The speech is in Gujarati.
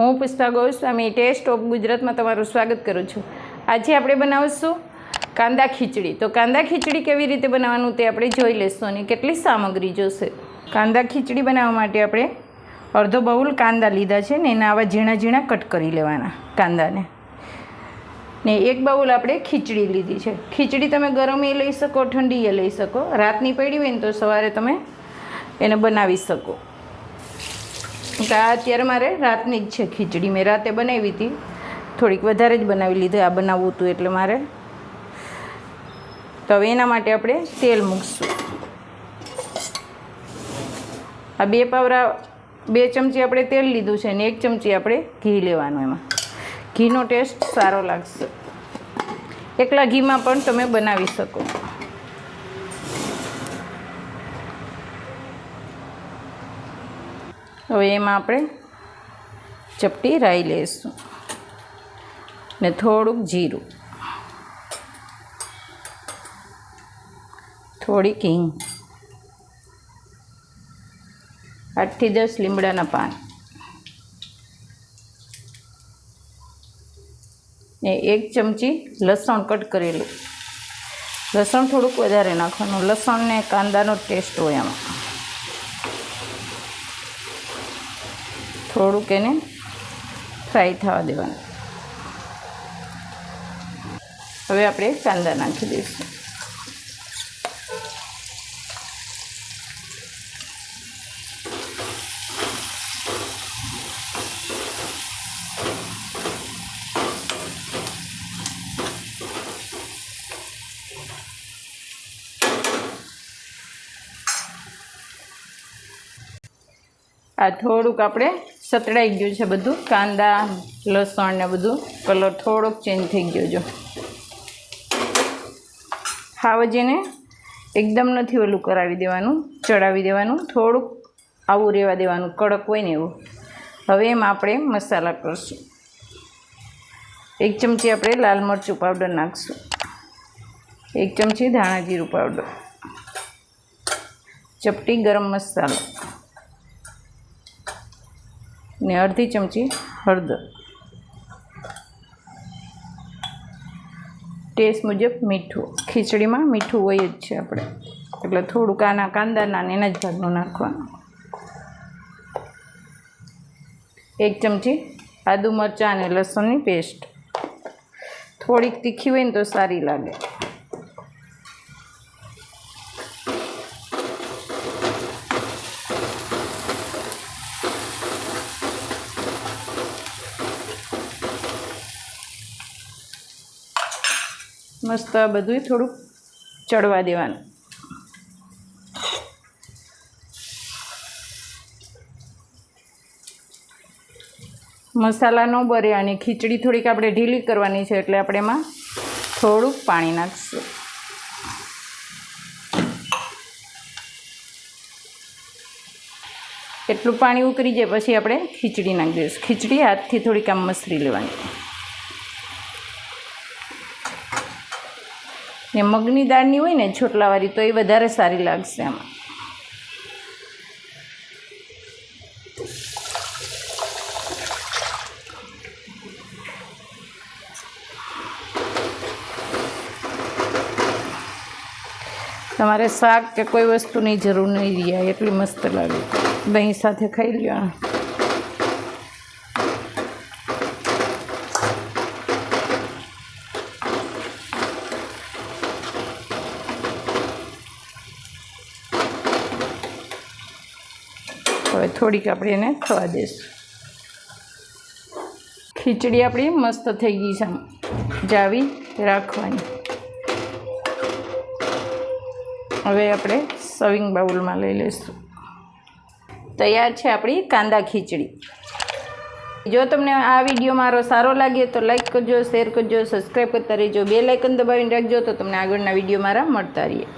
હું પુષ્પા ગોસ્વામી ટેસ્ટ ઓફ ગુજરાતમાં તમારું સ્વાગત કરું છું. આજે આપણે બનાવીશું કાંદા ખીચડી. તો કાંદા ખીચડી કેવી રીતે બનાવવાનું તે આપણે જોઈ લઈશું અને કેટલી સામગ્રી જોશે. કાંદા ખીચડી બનાવવા માટે આપણે અડધો બાઉલ કાંદા લીધા છે ને એના આવા ઝીણા ઝીણા કટ કરી લેવાના કાંદાને. ને એક બાઉલ આપણે ખીચડી લીધી છે. ખીચડી તમે ગરમ એ લઈ શકો, ઠંડી એ લઈ શકો. રાતની પડી હોય ને તો સવારે તમે એને બનાવી શકો. આ અત્યારે મારે રાતની જ છે ખીચડી. મેં રાતે બનાવી હતી. થોડીક વધારે જ બનાવી લીધી. આ બનાવવું હતું એટલે મારે. તો હવે એના માટે આપણે તેલ મૂકશું. આ બે પાવરા, બે ચમચી આપણે તેલ લીધું છે ને એક ચમચી આપણે ઘી લેવાનું એમાં. ઘીનો ટેસ્ટ સારો લાગશે. એકલા ઘીમાં પણ તમે બનાવી શકો. હવે એમાં આપણે ચપટી રાઈ લઈશું ને થોડુંક જીરું. થોડીક હિંગ. આઠથી દસ લીમડાના પાન. ને એક ચમચી લસણ કટ કરેલું. લસણ થોડુંક વધારે નાખવાનું. લસણ ને કાંદાનો ટેસ્ટ હોય આમાં. થોડુંક એને ફ્રાય થવા દેવાનું. હવે આપણે કાંદા નાખી દઈશું. આ થોડુંક આપણે સતડાઈ ગયું છે બધું. કાંદા, લસણ ને બધું. કલર થોડોક ચેન્જ થઈ ગયો જો. હાવજીને એકદમ નથી ઓલું કરાવી દેવાનું, ચડાવી દેવાનું. થોડુંક આવું રહેવા દેવાનું, કડક હોય ને એવું. હવે એમાં આપણે મસાલા કરશું. એક ચમચી આપણે લાલ મરચું પાવડર નાખશું. એક ચમચી ધાણા જીરું પાવડર ચપટી ગરમ મસાલો. ને અડધી ચમચી હળદર. ટેસ્ટ મુજબ મીઠું. ખીચડીમાં મીઠું હોય જ છે આપણે. એટલે થોડુંક આના કાંદાના ને એના જ ભાગનું નાખવાનું. એક ચમચી આદુ મરચાં અને લસણની પેસ્ટ. થોડીક તીખી હોય ને તો સારી લાગે. મસ્ત આ બધું થોડુંક ચડવા દેવાનું. મસાલા ન બરે અને ખીચડી થોડીક આપણે ઢીલી કરવાની છે એટલે આપણે એમાં થોડુંક પાણી નાખીશું. એટલું પાણી ઉકળી જાય પછી આપણે ખીચડી નાખી દઈશું. ખીચડી હાથથી થોડીક આમ મસરી લેવાની. ને મગની દાળની હોય ને છોટલાવાળી, તો એ વધારે સારી લાગશે આમાં તમારે શાક કે કોઈ વસ્તુની જરૂર નહીં રહ્યા એટલી મસ્ત લાગે. દહીં સાથે ખાઈ લ્યો. હવે થોડીક આપણે એને થવા દઈશું. ખીચડી આપણી મસ્ત થઈ ગઈ છે જાવી રાખવાની. હવે આપણે સવિંગ બાઉલમાં લઈ લઈશું. તૈયાર છે આપણી કાંદા ખીચડી. જો તમને આ વીડિયો મારો સારો લાગે તો લાઈક કરજો શેર કરજો સબસ્ક્રાઈબ કરતા રહેજો. બે લાઇકન દબાવીને રાખજો તો તમને આગળના વીડિયો મારા મળતા રહીએ.